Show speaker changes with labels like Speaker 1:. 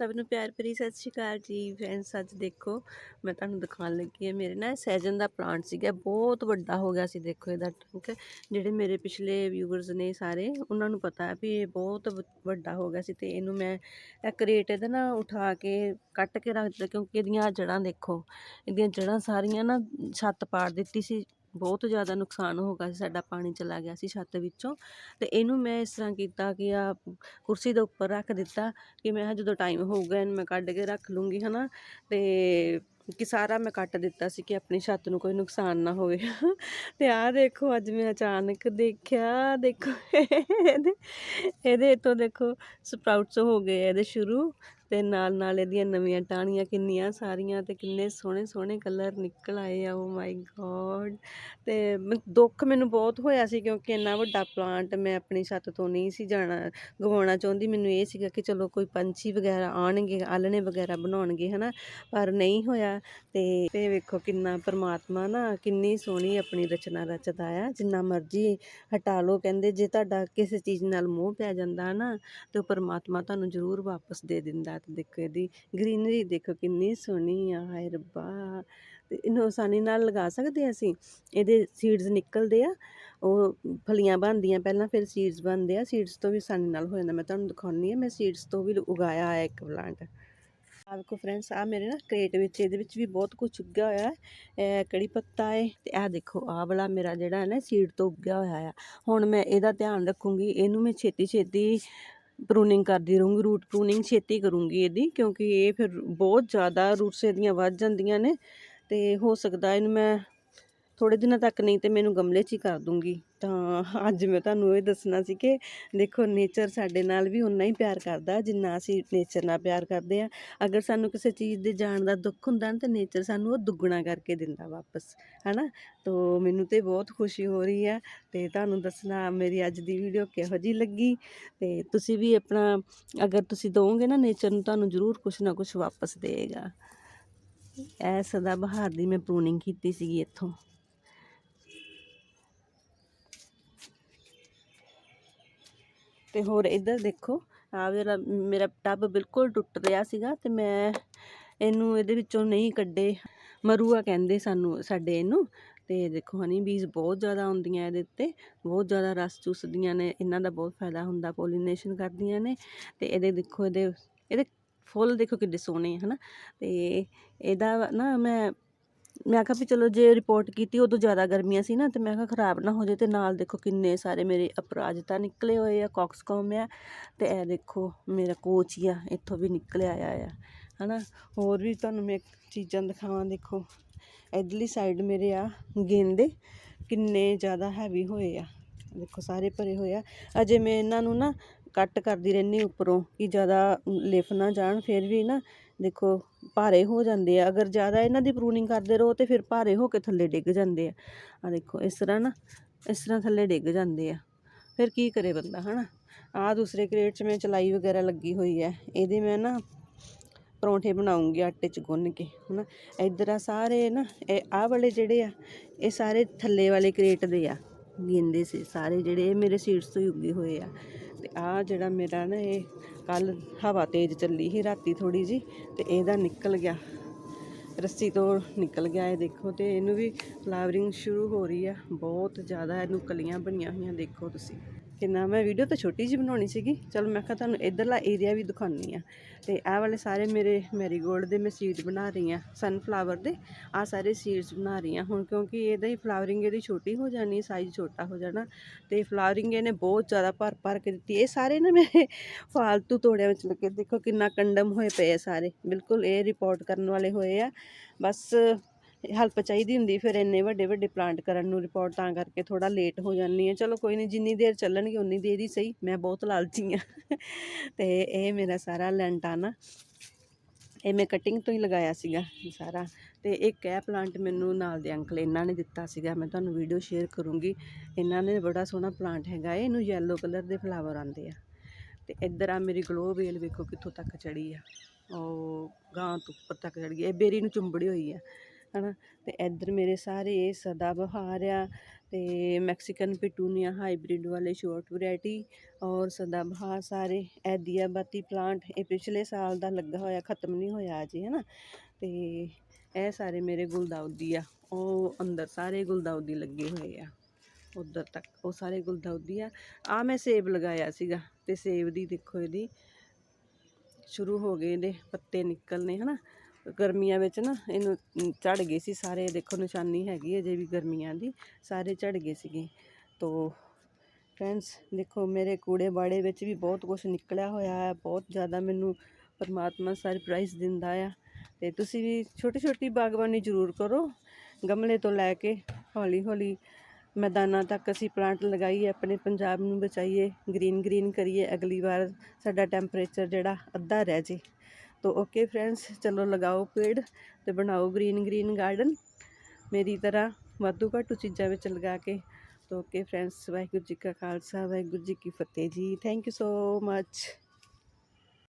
Speaker 1: ਸਭ ਨੂੰ ਪਿਆਰ ਭਰੀ ਸਤਿ ਸ਼੍ਰੀ ਅਕਾਲ ਜੀ ਫਰੈਂਡਸ ਅੱਜ ਦੇਖੋ ਮੈਂ ਤੁਹਾਨੂੰ ਦਿਖਾਉਣ ਲੱਗੀ ਹਾਂ, ਮੇਰੇ ਨਾ ਸੈਜਨ ਦਾ ਪਲਾਂਟ ਸੀਗਾ, ਬਹੁਤ ਵੱਡਾ ਹੋ ਗਿਆ ਸੀ, ਦੇਖੋ ਇਹਦਾ ਟੰਕ ਜਿਹੜੇ ਮੇਰੇ ਪਿਛਲੇ ਵਿਊਵਰਸ ਨੇ ਸਾਰੇ, ਉਹਨਾਂ ਨੂੰ ਪਤਾ ਹੈ ਵੀ ਇਹ ਬਹੁਤ ਵ- ਵੱਡਾ ਹੋ ਗਿਆ ਸੀ ਤੇ ਇਹਨੂੰ ਮੈਂ ਇੱਕ ਰੇਟ ਇਹਦਾ ਨਾ ਉਠਾ ਕੇ ਕੱਟ ਕੇ ਰੱਖ ਦਿੱਤਾ ਕਿਉਂਕਿ ਇਹਦੀਆਂ ਜੜਾਂ ਦੇਖੋ, ਇਹਦੀਆਂ ਜੜਾਂ ਸਾਰੀਆਂ ਨਾ ਛੱਤ ਪਾੜ ਦਿੱਤੀ ਸੀ ਬਹੁਤ ਜ਼ਿਆਦਾ ਨੁਕਸਾਨ ਹੋ ਗਿਆ ਸੀ, ਸਾਡਾ ਪਾਣੀ ਚਲਾ ਗਿਆ ਸੀ ਛੱਤ ਵਿੱਚੋਂ। ਅਤੇ ਇਹਨੂੰ ਮੈਂ ਇਸ ਤਰ੍ਹਾਂ ਕੀਤਾ ਕਿ ਆ ਕੁਰਸੀ ਦੇ ਉੱਪਰ ਰੱਖ ਦਿੱਤਾ ਕਿ ਮੈਂ ਕਿਹਾ ਜਦੋਂ ਟਾਈਮ ਹੋਊਗਾ ਇਹਨੂੰ ਮੈਂ ਕੱਢ ਕੇ ਰੱਖ ਲੂੰਗੀ ਹੈ ਨਾ ਅਤੇ ਕਿ ਸਾਰਾ ਮੈਂ ਕੱਟ ਦਿੱਤਾ ਸੀ ਕਿ ਆਪਣੀ ਛੱਤ ਨੂੰ ਕੋਈ ਨੁਕਸਾਨ ਨਾ ਹੋਵੇ। ਤੇ ਆਹ ਦੇਖੋ, ਅੱਜ ਮੈਂ ਅਚਾਨਕ ਦੇਖਿਆ, ਦੇਖੋ ਇਹਦੇ ਇਹਦੇ ਤੋਂ ਦੇਖੋ, ਸਪਰਾਊਟਸ ਹੋ ਗਏ ਇਹਦੇ ਸ਼ੁਰੂ। ਅਤੇ ਨਾਲ ਨਾਲ ਇਹਦੀਆਂ ਨਵੀਆਂ ਟਾਹਣੀਆਂ ਕਿੰਨੀਆਂ ਸਾਰੀਆਂ ਅਤੇ ਕਿੰਨੇ ਸੋਹਣੇ ਸੋਹਣੇ ਕਲਰ ਨਿਕਲ ਆਏ ਆ ਓ ਮਾਈ ਗੋਡ ਅਤੇ ਦੁੱਖ ਮੈਨੂੰ ਬਹੁਤ ਹੋਇਆ ਸੀ ਕਿਉਂਕਿ ਇੰਨਾ ਵੱਡਾ ਪਲਾਂਟ ਮੈਂ ਆਪਣੀ ਛੱਤ ਤੋਂ ਨਹੀਂ ਸੀ ਜਾਣਾ, ਗਵਾਉਣਾ ਚਾਹੁੰਦੀ। ਮੈਨੂੰ ਇਹ ਸੀਗਾ ਕਿ ਚਲੋ ਕੋਈ ਪੰਛੀ ਵਗੈਰਾ ਆਣਗੇ ਆਲਣੇ ਵਗੈਰਾ ਬਣਾਉਣਗੇ, ਹਨਾ? ਪਰ ਨਹੀਂ ਹੋਇਆ। ਤੇ ਤੇ ਵੇਖੋ ਕਿੰਨਾ ਪਰਮਾਤਮਾ ਨਾ ਕਿੰਨੀ ਸੋਹਣੀ ਆਪਣੀ ਰਚਨਾ ਰਚਦਾ ਆ। ਜਿੰਨਾ ਮਰਜ਼ੀ ਹਟਾ ਲਓ, ਕਹਿੰਦੇ ਜੇ ਤੁਹਾਡਾ ਕਿਸੇ ਚੀਜ਼ ਨਾਲ ਮੋਹ ਪੈ ਜਾਂਦਾ ਨਾ ਤੇ ਉਹ ਪਰਮਾਤਮਾ ਤੁਹਾਨੂੰ ਜ਼ਰੂਰ ਵਾਪਸ ਦੇ ਦਿੰਦਾ। ਤੇ ਦੇਖੋ, ਇਹਦੀ ਗ੍ਰੀਨਰੀ ਦੇਖੋ ਕਿੰਨੀ ਸੋਹਣੀ ਆ, ਹਾਏ ਰੱਬਾ। ਇਹਨੂੰ ਆਸਾਨੀ ਨਾਲ ਲਗਾ ਸਕਦੇ ਹਾਂ ਅਸੀਂ। ਇਹਦੇ ਸੀਡਸ ਨਿਕਲਦੇ ਆ, ਉਹ ਫਲੀਆਂ ਬਣਦੀਆਂ ਪਹਿਲਾਂ, ਫਿਰ ਸੀਡਸ ਬਣਦੇ ਆ। ਸੀਡਸ ਤੋਂ ਵੀ ਆਸਾਨੀ ਨਾਲ ਹੋ ਜਾਂਦਾ। ਮੈਂ ਤੁਹਾਨੂੰ ਦਿਖਾਉਣੀ ਆ ਮੈਂ ਸੀਡਸ ਤੋਂ ਵੀ ਉਗਾਇਆ ਆ ਇੱਕ ਪਲਾਂਟ ਆਹ ਵੇਖੋ ਫਰੈਂਡਸ ਆ ਮੇਰੇ ਨਾ ਕ੍ਰੇਟ ਵਿੱਚ, ਇਹਦੇ ਵਿੱਚ ਵੀ ਬਹੁਤ ਕੁਝ ਉੱਗਿਆ ਹੋਇਆ ਹੈ। ਕੜੀ ਪੱਤਾ ਹੈ ਤੇ ਆਹ ਦੇਖੋ, ਆਹ ਵਾਲਾ ਮੇਰਾ ਜਿਹੜਾ ਹੈ ਨਾ ਸੀਡ ਤੋਂ ਉੱਗਿਆ ਹੋਇਆ ਆ। ਹੁਣ ਮੈਂ ਇਹਦਾ ਧਿਆਨ ਰੱਖੂੰਗੀ। ਇਹਨੂੰ ਮੈਂ ਛੇਤੀ ਛੇਤੀ ਪ੍ਰੂਨਿੰਗ ਕਰਦੀ ਰਹੂੰਗੀ ਰੂਟ ਪ੍ਰੂਨਿੰਗ ਛੇਤੀ ਕਰੂੰਗੀ ਇਹਦੀ, ਕਿਉਂਕਿ ਇਹ ਫਿਰ ਬਹੁਤ ਜ਼ਿਆਦਾ ਰੂਟਸ ਇਹਦੀਆਂ ਵੱਧ ਜਾਂਦੀਆਂ ਨੇ ਅਤੇ ਹੋ ਸਕਦਾ ਇਹਨੂੰ ਮੈਂ ਥੋੜੇ ਦਿਨਾਂ ਤੱਕ ਨਹੀਂ ਤੇ ਮੈਨੂੰ ਗਮਲੇ 'ਚ ਹੀ ਕਰ ਦੂੰਗੀ। ਤਾਂ ਅੱਜ ਮੈਂ ਤੁਹਾਨੂੰ ਇਹ ਦੱਸਣਾ ਸੀ ਕਿ ਦੇਖੋ ਨੇਚਰ ਸਾਡੇ ਨਾਲ ਵੀ ਉਨਾ ਹੀ ਪਿਆਰ ਕਰਦਾ, ਜਿੰਨਾ ਅਸੀਂ ਨੇਚਰ ਨਾਲ ਪਿਆਰ ਕਰਦੇ ਆ ਅਗਰ ਸਾਨੂੰ ਕਿਸੇ ਚੀਜ਼ ਦੇ ਜਾਣ ਦਾ ਦੁੱਖ ਹੁੰਦਾ ਨਾ, ਤਾਂ ਨੇਚਰ ਸਾਨੂੰ ਉਹ ਦੁੱਗਣਾ ਕਰਕੇ ਦਿੰਦਾ ਵਾਪਸ, ਹੈਨਾ? ਤੋ ਮੈਨੂੰ ਤੇ ਬਹੁਤ ਖੁਸ਼ੀ ਹੋ ਰਹੀ ਆ ਤੇ ਤੁਹਾਨੂੰ ਦੱਸਣਾ ਮੇਰੀ ਅੱਜ ਦੀ ਵੀਡੀਓ ਕਿਹੋ ਜਿਹੀ ਲੱਗੀ। ਤੇ ਤੁਸੀਂ ਵੀ ਆਪਣਾ, ਅਗਰ ਤੁਸੀਂ ਦੋਗੇ ਨਾ ਨੇਚਰ ਨੂੰ, ਤੁਹਾਨੂੰ ਜ਼ਰੂਰ ਕੁਛ ਨਾ ਕੁਛ ਵਾਪਸ ਦੇਗਾ ਇਹ ਸਦਾ ਬਹਾਰ ਦੀ ਮੈਂ ਪ੍ਰੂਨਿੰਗ ਕੀਤੀ ਸੀਗੀ ਇੱਥੋਂ। ਅਤੇ ਹੋਰ ਇੱਧਰ ਦੇਖੋ ਆ ਜਿਹੜਾ ਮੇਰਾ ਟੱਬ ਬਿਲਕੁਲ ਟੁੱਟ ਰਿਹਾ ਸੀਗਾ ਅਤੇ ਮੈਂ ਇਹਨੂੰ ਇਹਦੇ ਵਿੱਚੋਂ ਨਹੀਂ ਕੱਢੇ। ਮਰੂਆ ਕਹਿੰਦੇ ਸਾਨੂੰ, ਸਾਡੇ ਇਹਨੂੰ। ਅਤੇ ਦੇਖੋ ਹਨੀ ਬੀਜ਼ ਬਹੁਤ ਜ਼ਿਆਦਾ ਆਉਂਦੀਆਂ ਇਹਦੇ ਉੱਤੇ, ਬਹੁਤ ਜ਼ਿਆਦਾ ਰਸ ਚੂਸਦੀਆਂ ਨੇ, ਇਹਨਾਂ ਦਾ ਬਹੁਤ ਫਾਇਦਾ ਹੁੰਦਾ ਪੋਲੀਨੇਸ਼ਨ ਕਰਦੀਆਂ ਨੇ। ਅਤੇ ਇਹਦੇ ਦੇਖੋ, ਇਹਦੇ ਇਹਦੇ ਫੁੱਲ ਦੇਖੋ ਕਿੱਡੇ ਸੋਹਣੇ ਹੈ ਨਾ ਅਤੇ ਇਹਦਾ ਨਾ ਮੈਂ ਮੈਂ ਕਿਹਾ ਵੀ ਚਲੋ ਜੇ ਰਿਪੋਰਟ ਕੀਤੀ ਉਦੋਂ ਜ਼ਿਆਦਾ ਗਰਮੀਆਂ ਸੀ ਨਾ, ਤੇ ਮੈਂ ਕਿਹਾ ਖਰਾਬ ਨਾ ਹੋ ਜਾਏ ਤੇ ਨਾਲ ਦੇਖੋ ਕਿੰਨੇ ਸਾਰੇ ਮੇਰੇ ਅਪਰਾਜਤਾ ਨਿਕਲੇ ਹੋਏ ਆ ਕੌਕਸਕੋਮ ਆ, ਤੇ ਇਹ ਦੇਖੋ ਮੇਰਾ ਕੋਚੀਆ ਇੱਥੋਂ ਵੀ ਨਿਕਲਿਆ ਆਇਆ ਆ, ਹਨਾ? ਹੋਰ ਵੀ ਤੁਹਾਨੂੰ ਮੈਂ ਚੀਜ਼ਾਂ ਦਿਖਾਵਾਂ, ਦੇਖੋ। ਇਧਰਲੀ ਸਾਈਡ ਮੇਰੇ ਆ ਗੇਂਦੇ, ਕਿੰਨੇ ਜ਼ਿਆਦਾ ਹੈਵੀ ਹੋਏ ਆ। ਦੇਖੋ ਸਾਰੇ ਭਰੇ ਹੋਏ ਆ। ਅਜੇ ਮੈਂ ਇਹਨਾਂ ਨੂੰ ਨਾ ਕੱਟ ਕਰਦੀ ਰਹਿੰਦੀ ਉੱਪਰੋਂ, ਕਿ ਜ਼ਿਆਦਾ ਲਿਫ ਨਾ ਜਾਣ, ਫਿਰ ਵੀ ਨਾ ਦੇਖੋ, ਭਾਰੇ ਹੋ ਜਾਂਦੇ ਆ। ਅਗਰ ਜ਼ਿਆਦਾ ਇਹਨਾਂ ਦੀ ਪ੍ਰੂਨਿੰਗ ਕਰਦੇ ਰਹੋ ਤੇ ਫਿਰ ਭਾਰੇ ਹੋ ਕੇ ਥੱਲੇ ਡਿੱਗ ਜਾਂਦੇ ਆ। ਆ ਦੇਖੋ, ਇਸ ਤਰ੍ਹਾਂ ਨਾ, ਇਸ ਤਰ੍ਹਾਂ ਥੱਲੇ ਡਿੱਗ ਜਾਂਦੇ ਆ। ਫਿਰ ਕੀ ਕਰੇ ਬੰਦਾ, ਹਨਾ? ਆ ਦੂਸਰੇ ਕ੍ਰੇਟ 'ਚ ਮੈਂ ਚਲਾਈ ਵਗੈਰਾ ਲੱਗੀ ਹੋਈ ਹੈ ਇਹਦੇ ਮੈਂ ਨਾ ਪਰੌਂਠੇ ਬਣਾਉਂਗੀ ਆਟੇ 'ਚ ਗੁੰਨ ਕੇ, ਹਨਾ? ਇੱਧਰ ਆ ਸਾਰੇ ਨਾ, ਇਹ ਆਹ ਵਾਲੇ ਜਿਹੜੇ ਆ, ਇਹ ਸਾਰੇ ਥੱਲੇ ਵਾਲੇ ਕ੍ਰੇਟ ਦੇ ਆ। ਗਿੰਦੇ ਸੀ, ਸਾਰੇ ਜਿਹੜੇ, ਇਹ ਮੇਰੇ ਸੀਡਸ ਤੋਂ ਹੀ ਉੱਗੇ ਹੋਏ ਆ। ਤੇ ਆ ਜਿਹੜਾ ਮੇਰਾ ਨਾ ਇਹ ਕੱਲ ਹਵਾ ਤੇਜ਼ ਚੱਲੀ ਸੀ, ਰਾਤੀ ਥੋੜੀ ਜੀ ਤੇ ਇਹਦਾ ਨਿਕਲ ਗਿਆ। ਰੱਸੀ ਤੋਂ ਨਿਕਲ ਗਿਆ ਇਹ ਦੇਖੋ ਤੇ ਇਹਨੂੰ ਵੀ ਫਲਾਵਰਿੰਗ ਸ਼ੁਰੂ ਹੋ ਰਹੀ ਆ। ਬਹੁਤ ਜ਼ਿਆਦਾ ਇਹਨੂੰ ਕਲੀਆਂ ਬਣੀਆਂ ਹੋਈਆਂ ਦੇਖੋ ਤੁਸੀਂ। ਕਿੰਨਾ ਮੈਂ ਵੀਡੀਓ ਤਾਂ ਛੋਟੀ ਜਿਹੀ ਬਣਾਉਣੀ ਸੀਗੀ। ਚਲ ਮੈਂ ਕਿਹਾ ਤੁਹਾਨੂੰ ਇਧਰਲਾ ਏਰੀਆ ਵੀ ਦਿਖਾਉਣੀ ਆ। ਤੇ ਆਹ ਵਾਲੇ ਸਾਰੇ ਮੇਰੇ ਮੈਰੀਗੋਲਡ ਦੇ ਮੈਂ ਸੀਡ ਬਣਾ ਰਹੀ ਆ ਸਨਫਲਾਵਰ ਦੇ। ਆ ਸਾਰੇ ਸੀਡਸ ਬਣਾ ਰਹੀ ਆ। ਹੁਣ ਕਿਉਂਕਿ ਇਹਦਾ ਹੀ ਫਲਾਵਰਿੰਗ ਇਹਦੀ ਛੋਟੀ ਹੋ ਜਾਣੀ ਸਾਈਜ਼ ਛੋਟਾ ਹੋ ਜਾਣਾ। ਤੇ ਫਲਾਵਰਿੰਗ ਇਹਨੇ ਬਹੁਤ ਜ਼ਿਆਦਾ ਭਰ ਭਰ ਕੇ ਦਿੱਤੀ। ਇਹ ਸਾਰੇ ਨਾ ਮੇਰੇ ਫਾਲਤੂ ਤੋੜਿਆਂ ਵਿੱਚ ਲੱਗੇ। ਦੇਖੋ ਕਿੰਨਾ ਕੰਡਮ ਹੋਏ ਪਏ ਆ ਸਾਰੇ। ਬਿਲਕੁਲ ਇਹ ਰਿਪੋਰਟ ਕਰਨ ਵਾਲੇ ਹੋਏ ਆ। ਬਸ ਹੈਲਪ ਚਾਹੀਦੀ ਹੁੰਦੀ, ਫਿਰ ਇੰਨੇ ਵੱਡੇ ਵੱਡੇ ਪਲਾਂਟ ਕਰਨ ਨੂੰ ਰਿਪੋਰਟ ਤਾਂ ਕਰਕੇ ਥੋੜਾ ਲੇਟ ਹੋ ਜਾਂਦੀ ਹੈ ਚਲੋ ਕੋਈ ਨਹੀਂ ਜਿੰਨੀ ਦੇਰ ਚੱਲਣਗੇ ਉਨੀ ਦੇਰ ਹੀ ਸਹੀ, ਮੈਂ ਬਹੁਤ ਲਾਲਚੀ ਆ। ਤੇ ਇਹ ਮੇਰਾ ਸਾਰਾ ਲੈਂਟਾਨਾ ਇਹ ਮੈਂ ਕਟਿੰਗ ਤੋਂ ਹੀ ਲਗਾਇਆ ਸੀਗਾ ਸਾਰਾ। ਤੇ ਇੱਕ ਇਹ ਪਲਾਂਟ ਮੈਨੂੰ ਨਾਲ ਦੇ ਅੰਕਲ ਇਹਨਾਂ ਨੇ ਦਿੱਤਾ ਸੀਗਾ, ਮੈਂ ਤੁਹਾਨੂੰ ਵੀਡੀਓ ਸ਼ੇਅਰ ਕਰੂੰਗੀ। ਇਹਨਾਂ ਨੇ ਬੜਾ ਸੋਹਣਾ ਪਲਾਂਟ ਹੈਗਾ, ਇਹਨੂੰ ਯੈਲੋ ਕਲਰ ਦੇ ਫਲਾਵਰ ਆਉਂਦੇ ਆ। ਤੇ ਇੱਧਰ ਆ ਮੇਰੀ ਗਲੋ ਵੇਲ ਵੇਖੋ ਕਿੱਥੋਂ ਤੱਕ ਚੜੀ ਆ। ਉਹ ਗਾਂ ਤੋਂ ਉੱਪਰ ਤੱਕ ਚੜ ਗਈ ਇਹ ਬੇਰੀ ਨੂੰ ਚੁੰਬੜੀ ਹੋਈ ਆ। ਹੈ ਨਾ ਅਤੇ ਇੱਧਰ ਮੇਰੇ ਸਾਰੇ ਇਹ ਸਦਾ ਬਹਾਰ ਆ ਅਤੇ ਮੈਕਸੀਕਨ ਪਿਟੂਨੀਆ ਹਾਈਬ੍ਰਿਡ ਵਾਲੇ ਸ਼ੋਰਟ ਵੈਰਾਈਟੀ ਔਰ ਸਦਾ ਬਹਾਰ ਸਾਰੇ। ਇਹ ਦੀਆਬਾਤੀ ਪਲਾਂਟ ਇਹ ਪਿਛਲੇ ਸਾਲ ਦਾ ਲੱਗਾ ਹੋਇਆ, ਖਤਮ ਨਹੀਂ ਹੋਇਆ ਅਜੇ ਹੈ ਨਾ ਅਤੇ ਇਹ ਸਾਰੇ ਮੇਰੇ ਗੁਲਦਾਉਦੀ ਆ। ਉਹ ਅੰਦਰ ਸਾਰੇ ਗੁਲਦਾਉਦੀ ਲੱਗੇ ਹੋਏ ਆ। ਉਧਰ ਤੱਕ ਉਹ ਸਾਰੇ ਗੁਲਦਾਉਦੀ ਆ। ਆ ਮੈਂ ਸੇਬ ਲਗਾਇਆ ਸੀਗਾ ਤੇ ਸੇਬ ਦੀ ਦੇਖੋ ਇਹਦੀ ਸ਼ੁਰੂ ਹੋ ਗਏ ਇਹਦੇ, ਪੱਤੇ ਨਿਕਲਨੇ, ਹਨਾ? ਗਰਮੀਆਂ ਵਿੱਚ ਨਾ ਇਹਨੂੰ ਝੜ ਗਏ ਸੀ ਸਾਰੇ। ਦੇਖੋ ਨਿਸ਼ਾਨੀ ਹੈਗੀ ਅਜੇ ਵੀ ਗਰਮੀਆਂ ਦੀ। ਸਾਰੇ ਝੜ ਗਏ ਸੀਗੇ। ਤੋ ਫਰੈਂਡਸ, ਦੇਖੋ ਮੇਰੇ ਕੂੜੇ ਬਾੜੇ ਵਿੱਚ ਵੀ ਬਹੁਤ ਕੁਝ ਨਿਕਲਿਆ ਹੋਇਆ ਹੈ। ਬਹੁਤ ਜ਼ਿਆਦਾ ਮੈਨੂੰ ਪਰਮਾਤਮਾ ਸਰਪ੍ਰਾਈਜ਼ ਦਿੰਦਾ ਆ। ਤੇ ਤੁਸੀਂ ਵੀ ਛੋਟੀ ਛੋਟੀ ਬਾਗਬਾਨੀ ਜ਼ਰੂਰ ਕਰੋ। ਗਮਲੇ ਤੋਂ ਲੈ ਕੇ ਹੌਲੀ ਹੌਲੀ ਮੈਦਾਨਾਂ ਤੱਕ ਅਸੀਂ ਪਲਾਂਟ ਲਗਾਈਏ, ਆਪਣੇ ਪੰਜਾਬ ਨੂੰ ਬਚਾਈਏ ਗ੍ਰੀਨ ਗ੍ਰੀਨ ਕਰੀਏ। ਅਗਲੀ ਵਾਰ ਸਾਡਾ ਟੈਂਪਰੇਚਰ ਜਿਹੜਾ ਅੱਧਾ ਰਹਿ ਜੇ। ਤੋ ਓਕੇ ਫਰੈਂਡਸ ਚਲੋ ਲਗਾਓ ਪੇੜ ਤੇ ਬਣਾਓ ਗ੍ਰੀਨ ਗ੍ਰੀਨ ਗਾਰਡਨ ਮੇਰੀ ਤਰ੍ਹਾਂ ਵਾਧੂ ਘਾਟੂ ਚੀਜ਼ਾਂ ਵਿੱਚ ਲਗਾ ਕੇ। ਤੋ ਓਕੇ ਫਰੈਂਡਸ ਵਾਹਿਗੁਰੂ ਜੀ ਕਾ ਖਾਲਸਾ, ਵਾਹਿਗੁਰੂ ਜੀ ਕੀ ਫਤਿਹ ਜੀ। Thank you so much